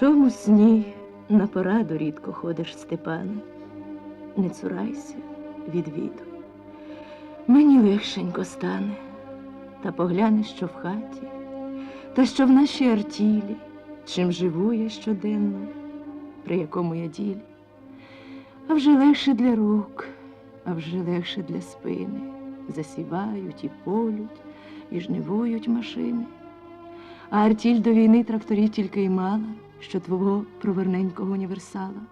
Чому сні на пораду рідко ходиш, Степане? Не цурайся, відвідуй. Мені легшенько стане, та поглянеш, що в хаті, та що в нашій артілі, чим живу я щоденно, при якому я ділі. А вже легше для рук, а вже легше для спини. Засівають і полють, і жнивують машини. А артіль до війни тракторів тільки й мала, що твого проверненького універсала.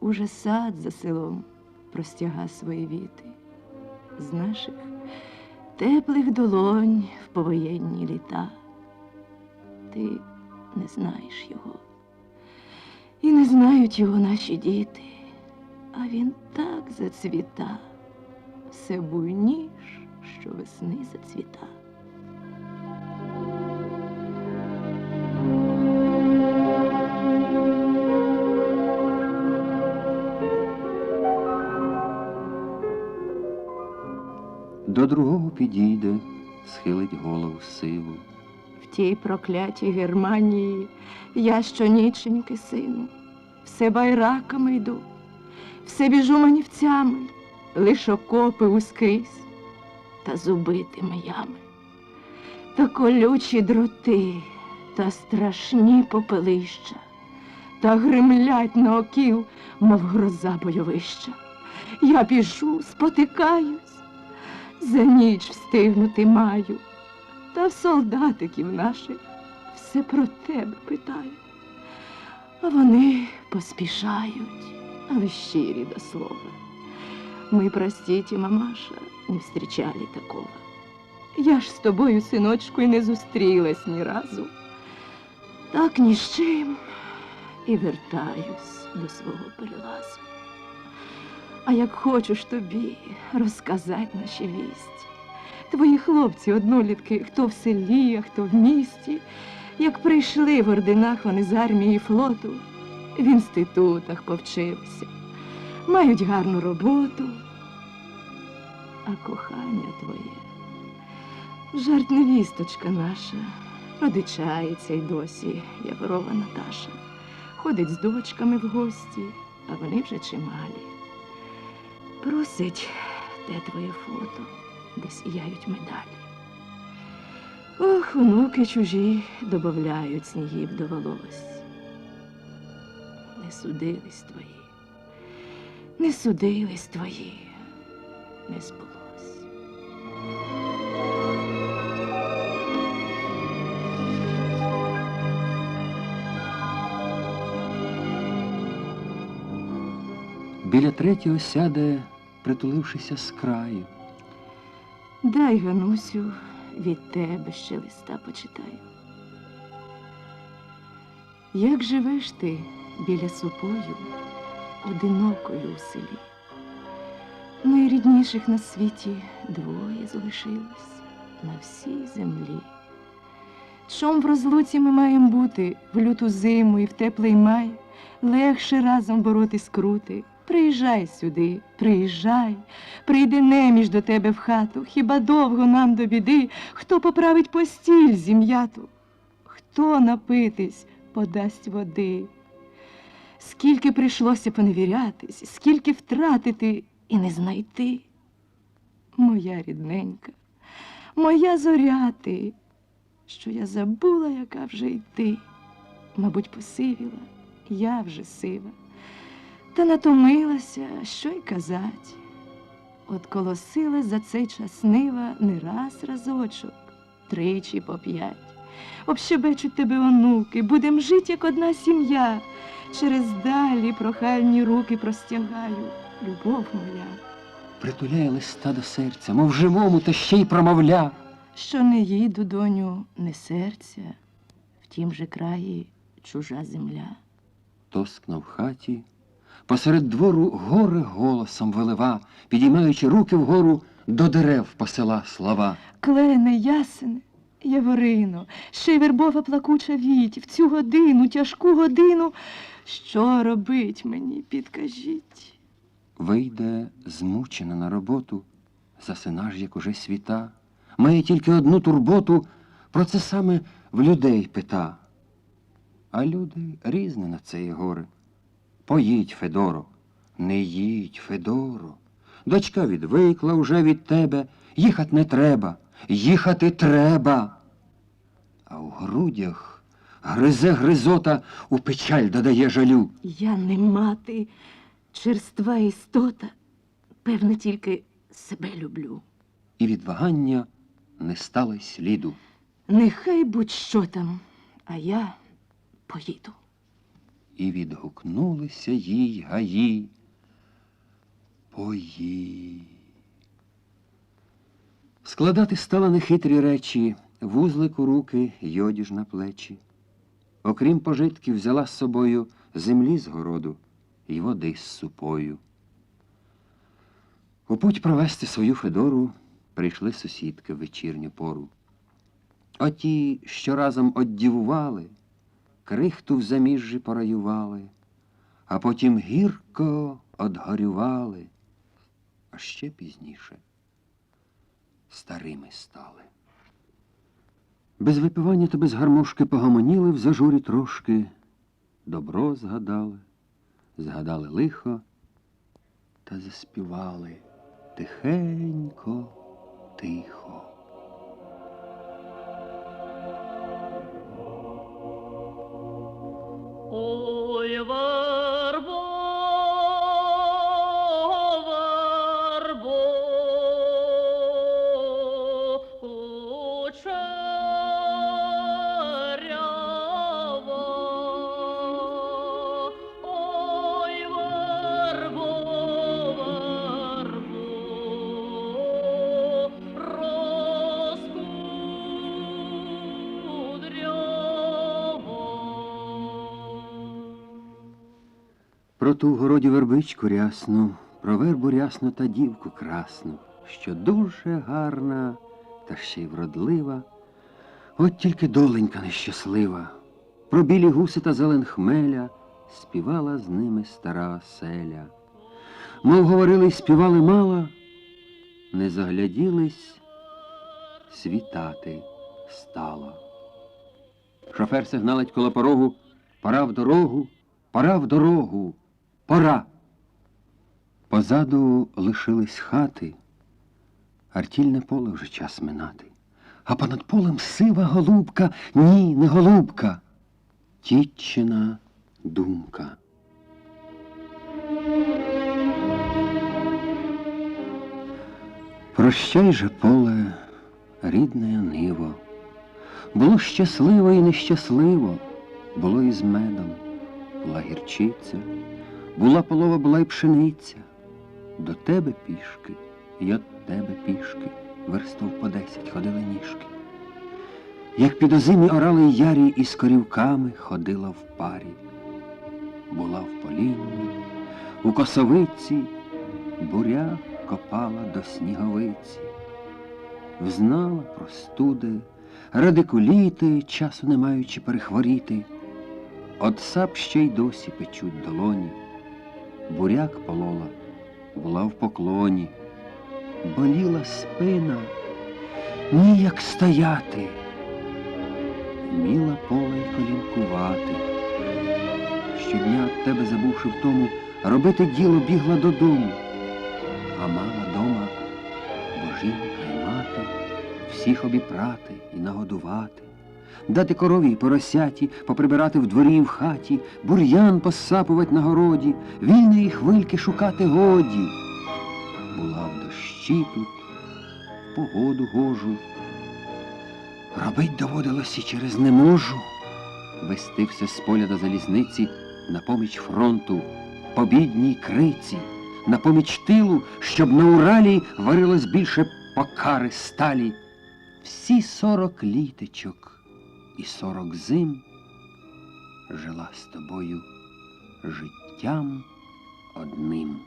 Уже сад за селом простяга свої віти, з наших теплих долонь в повоєнні літа. Ти не знаєш його, і не знають його наші діти, а він так зацвіта, все буйніш, що весни зацвіта. До другого підійде, схилить голову сиву. В тій проклятій Германії я щоніченьки, сину, все байраками йду, все біжу манівцями, лиш окопи ускрізь та зубитими ями, та колючі дроти, та страшні попелища, та гримлять на оків, мов гроза бойовища. Я біжу, спотикаюсь, за ніч встигнути маю. Та в солдатиків наших все про тебе питають. А вони поспішають, але щирі до слова. Мы, простите, мамаша, не встречали такого. Я ж з тобою, синочку, і не зустрілась ні разу. Так ні з чим і вертаюсь до свого перелазу. А як хочеш тобі розказати наші вісті. Твої хлопці, однолітки, хто в селі, а хто в місті, як прийшли в орденах вони з армії флоту, в інститутах повчилися, мають гарну роботу, а кохання твоє, жарт невісточка наша, родичається й досі, Яворова Наташа, ходить з дочками в гості, а вони вже чималі. Просить де твоє фото, де сіяють медалі. Ох, внуки чужі добавляють снігів до волос. Не судились твої, не судились твої, не збулось. Біля третього сяде, притулившися з краю. Дай, Ганусю, від тебе ще листа почитаю. Як живеш ти біля супою, одинокою у селі? Найрідніших на світі двоє залишилось на всій землі. Чом в розлуці ми маємо бути в люту зиму і в теплий май, легше разом бороти скрути. Приїжджай сюди, приїжджай, прийде неміж до тебе в хату. Хіба довго нам до біди, хто поправить постіль зім'яту? Хто напитись подасть води? Скільки прийшлося поневірятись, скільки втратити і не знайти. Моя рідненька, моя зоря ти, що я забула, яка вже й ти. Мабуть, посивіла, я вже сива. Та натомилася, що й казать. От колосила за цей час нива не раз разочок, тричі по п'ять. Общебечуть тебе онуки, будем жить, як одна сім'я. Через далі прохальні руки простягаю, любов моя, Притуляє листа до серця, мов живому, та ще й промовля. що не їду, доню, не серця, в тім же краї чужа земля. Тоскна в хаті, посеред двору горе голосом вилива, підіймаючи руки вгору до дерев посела слова. Клене, ясене, Яворино, ще й вербова плакуча віть, в цю годину, тяжку годину. Що робить мені, підкажіть? Вийде змучена на роботу, засина ж, як уже світа, має тільки одну турботу, про це саме в людей пита. А люди різне на це горе. Поїдь, Федоро, не їдь, Федоро. Дочка відвикла уже від тебе, їхать не треба, їхати треба. А в грудях гризе гризота, у печаль додає жалю. Я не мати, черства істота, певне, тільки себе люблю. І від вагання не стало сліду. Нехай будь-що там, а я поїду. І відгукнулися їй гаї. Пої. Складати стала нехитрі речі, вузлик у руки, й одіж на плечі. Окрім пожитків, взяла з собою землі з городу і води з супою. У путь провести свою Федору прийшли сусідки в вечірню пору. Оті, що разом оддівували, крихту в заміжжі пораювали, а потім гірко одгорювали, а ще пізніше старими стали. Без випивання та без гармошки погомоніли в зажурі трошки, добро згадали, згадали лихо та заспівали тихенько, тихо. Про ту в городі вербичку рясну, про вербу рясну та дівку красну, що дуже гарна та ще й вродлива. От тільки доленька нещаслива. Про білі гуси та зелен хмеля співала з ними стара оселя. Мов говорили й співали мало, не загляділись, світати стало. Шофер сигналить коло порогу, пора в дорогу, пора в дорогу, пора. Позаду лишились хати, артільне поле вже час минати. А понад полем сива голубка, ні, не голубка, тітчина думка. Прощай же, поле, рідне ниво. Було щасливо і нещасливо, було і з медом, була гірчиця, була полова, була й пшениця. До тебе пішки, і от тебе пішки, верстов по десять ходили ніжки. Як під озимі орали ярі із корівками ходила в парі. Була в полінні, у косовиці, буря копала до сніговиці. Взнала простуди, радикуліти, часу не маючи перехворіти. От сап ще й досі печуть долоні. Буряк полола, була в поклоні. Боліла спина, ніяк стояти. Вміла поле й колінкувати. Щодня від тебе, забувши в тому, робити діло бігла додому. А мама дома, бо жінка й мати, всіх обіпрати і нагодувати, дати корові поросяті, поприбирати в дворі і в хаті, бур'ян посапувати на городі, вільної хвильки шукати годі. Була в дощі тут, в погоду гожу. Робить доводилось і через не можу. Вести все з поля до залізниці на поміч фронту, побідній криці, на поміч тилу, щоб на Уралі варилось більше покари сталі. Всі сорок літочок і сорок зим жила з тобою життям одним.